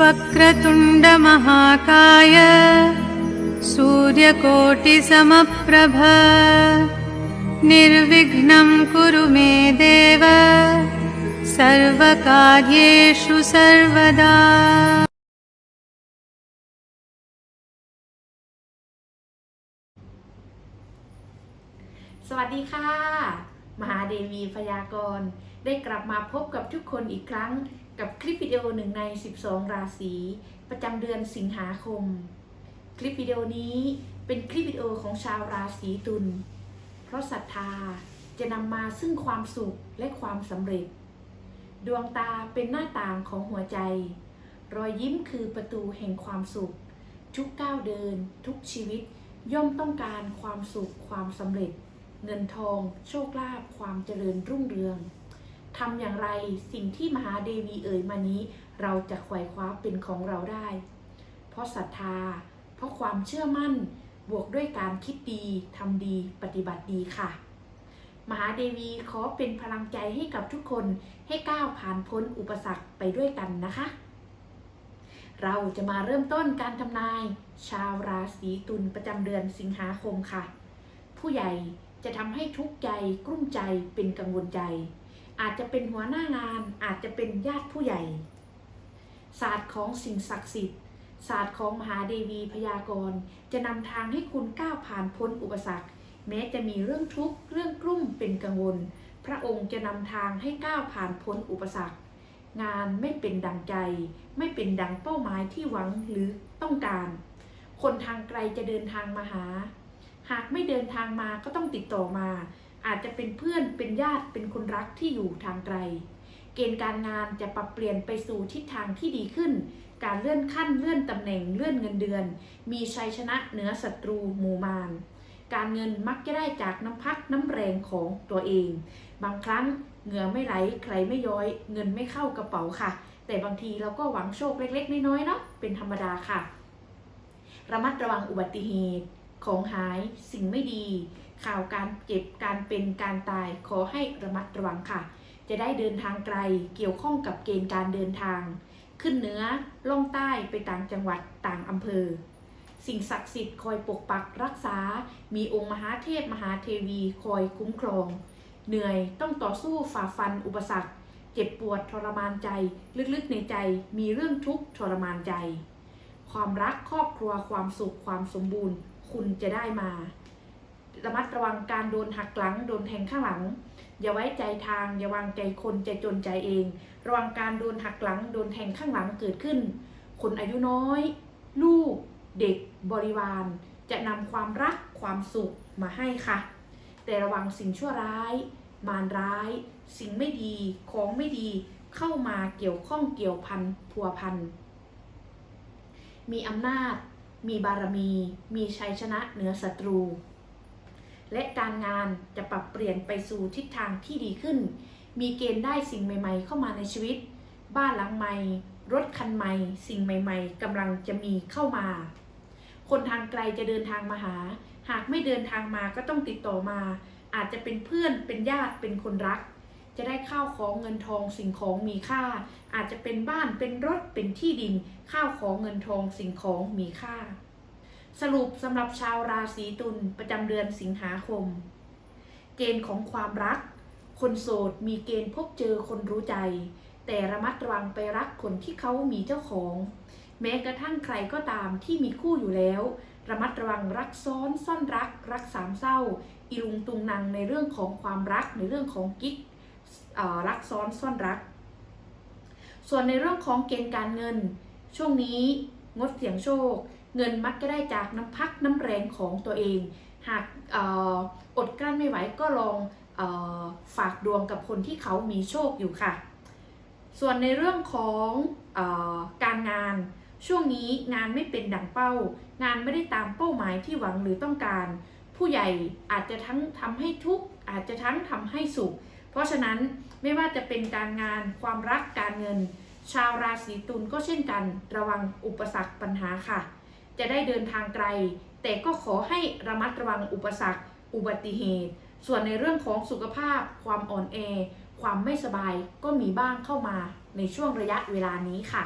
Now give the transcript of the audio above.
वक्रतुण्डमहाकाय सूर्यकोटिसमप्रभ निर्विघ्नं कुरु मे देव सर्वकार्येषु सर्वदा สวัสดีค่ะ มหาเดวีพยากรณ์ได้กลับมาพบกับทุกคนอีกครั้ง กับคลิปวิดีโอหนึ่งใน 12 ราศีประจำเดือนสิงหาคม คลิปวิดีโอนี้เป็นคลิปวิดีโอของชาวราศีตุล เพราะศรัทธาจะนำมาซึ่งความสุขและความสำเร็จ ดวงตาเป็นหน้าต่างของหัวใจ รอยยิ้มคือประตูแห่งความสุข ทุกก้าวเดิน ทุกชีวิตย่อมต้องการความสุขความสำเร็จ เงินทอง โชคลาภความเจริญรุ่งเรือง ทำอย่างไรสิ่งที่มหาเดวีเอ่ยมานี้ เราจะไขว่คว้าเป็นของเราได้ เพราะศรัทธา เพราะความเชื่อมั่นบวกด้วยการคิดดีทำดีปฏิบัติดีค่ะ มหาเดวีขอเป็นพลังใจให้กับทุกคนให้ก้าวผ่านพ้นอุปสรรคไปด้วยกันนะคะ เราจะมาเริ่มต้นการทำนาย ชาวราศีตุลประจำเดือนสิงหาคมค่ะ ผู้ใหญ่จะทำให้ทุกข์ใจกลุ้มใจเป็นกังวลใจ อาจจะเป็นหัวหน้างาน อาจจะเป็นญาติผู้ใหญ่ ศาสตร์ของสิ่งศักดิ์สิทธิ์ ศาสตร์ของมหาเดวีพยากรณ์ จะนำทางให้คุณก้าวผ่านพ้นอุปสรรค แม้จะมีเรื่องทุกข์เรื่องกลุ้มเป็นกังวล พระองค์จะนำทางให้ก้าวผ่านพ้นอุปสรรค งานไม่เป็นดังใจ ไม่เป็นดังเป้าหมายที่หวังหรือต้องการ คนทางไกลจะเดินทางมาหา หากไม่เดินทางมาก็ต้องติดต่อมา อาจจะเป็นเพื่อนเป็นญาติเป็นคนรักที่อยู่ทางไกล เกณฑ์การงานจะปรับเปลี่ยนไปสู่ทิศทางที่ดีขึ้น การเลื่อนขั้นเลื่อนตำแหน่งเลื่อนเงินเดือน มีชัยชนะเหนือศัตรูหมู่มารการเงินมักจะได้จากน้ำพักน้ำแรงของตัวเอง บางครั้งเหงื่อไม่ไหลใครไม่ย้อย เงินไม่เข้ากระเป๋าค่ะ แต่บางทีเราก็หวังโชคเล็ก ๆ น้อยๆเนาะเป็นธรรมดาค่ะ ระมัดระวังอุบัติเหตุ ของหายสิ่งไม่ดี ข่าวการเจ็บการเป็นการตายขอให้ระมัดระวังค่ะ จะได้เดินทางไกลเกี่ยวข้องกับเกณฑ์การเดินทาง ขึ้นเหนือล่องใต้ไปต่างจังหวัดต่างอำเภอ สิ่งศักดิ์สิทธิ์คอยปกปักรักษา มีองค์มหาเทพมหาเทวีคอยคุ้มครอง เหนื่อยต้องต่อสู้ฝ่าฟันอุปสรรค เจ็บปวดทรมานใจ ลึกๆในใจมีเรื่องทุกข์ทรมานใจ ความรักครอบครัวความสุขความสมบูรณ์ คุณจะได้มาระมัดระวังการโดนหักหลัง โดนแทงข้างหลัง อย่าไว้ใจทาง อย่าวางใจคนใจจนใจเอง ระวังการโดนหักหลัง โดนแทงข้างหลังเกิดขึ้น คนอายุน้อย ลูก เด็กบริวาร จะนำความรักความสุขมาให้ค่ะ แต่ระวังสิ่งชั่วร้าย มารร้าย สิ่งไม่ดีของไม่ดีเข้ามาเกี่ยวข้องเกี่ยวพันพัวพันมีอำนาจ มีบารมี มีชัยชนะเหนือศัตรู และการงานจะปรับเปลี่ยนไปสู่ทิศทางที่ดีขึ้น มีเกณฑ์ได้สิ่งใหม่ ๆ เข้ามาในชีวิต บ้านหลังใหม่ รถคันใหม่ สิ่งใหม่ ๆกำลังจะมีเข้ามา คนทางไกลจะเดินทางมาหา หากไม่เดินทางมาก็ต้องติดต่อมา อาจจะเป็นเพื่อนเป็นญาติเป็นคนรัก จะได้ข้าวของเงินทองสิ่งของมีค่า อาจจะเป็นบ้านเป็นรถเป็นที่ดิน ข้าวของเงินทองสิ่งของมีค่า สรุปสำหรับชาวราศีตุลประจำเดือนสิงหาคม เกณฑ์ของความรัก คนโสดมีเกณฑ์พบเจอคนรู้ใจ แต่ระมัดระวังไปรักคนที่เขามีเจ้าของ แม้กระทั่งใครก็ตามที่มีคู่อยู่แล้ว ระมัดระวังรักซ้อนซ่อนรัก รักสามเศร้าอีลุงตุงนางในเรื่องของความรักในเรื่องของกิ๊ก รักซ้อนซ่อนรัก ส่วนในเรื่องของเกณฑ์การเงิน ช่วงนี้งดเสี่ยงโชค เงินมักจะได้จากน้ำพักน้ำแรงของตัวเอง หากออดกลั้นไม่ไหวก็ลองออฝากดวงกับคนที่เขามีโชคอยู่ค่ะ ส่วนในเรื่องของออการงานช่วงนี้งานไม่เป็นดังเป้า งานไม่ได้ตามเป้าหมายที่หวังหรือต้องการ ผู้ใหญ่อาจจะทั้งทำให้ทุกข์อาจจะทั้งทำให้สุข เพราะฉะนั้นไม่ว่าจะเป็นการงานความรักการเงิน ชาวราศีตุลก็เช่นกันระวังอุปสรรคปัญหาค่ะ จะได้เดินทางไกล แต่ก็ขอให้ระมัดระวังอุปสรรค อุบัติเหตุ ส่วนในเรื่องของสุขภาพ ความอ่อนแอ ความไม่สบายก็มีบ้างเข้ามาในช่วงระยะเวลานี้ค่ะ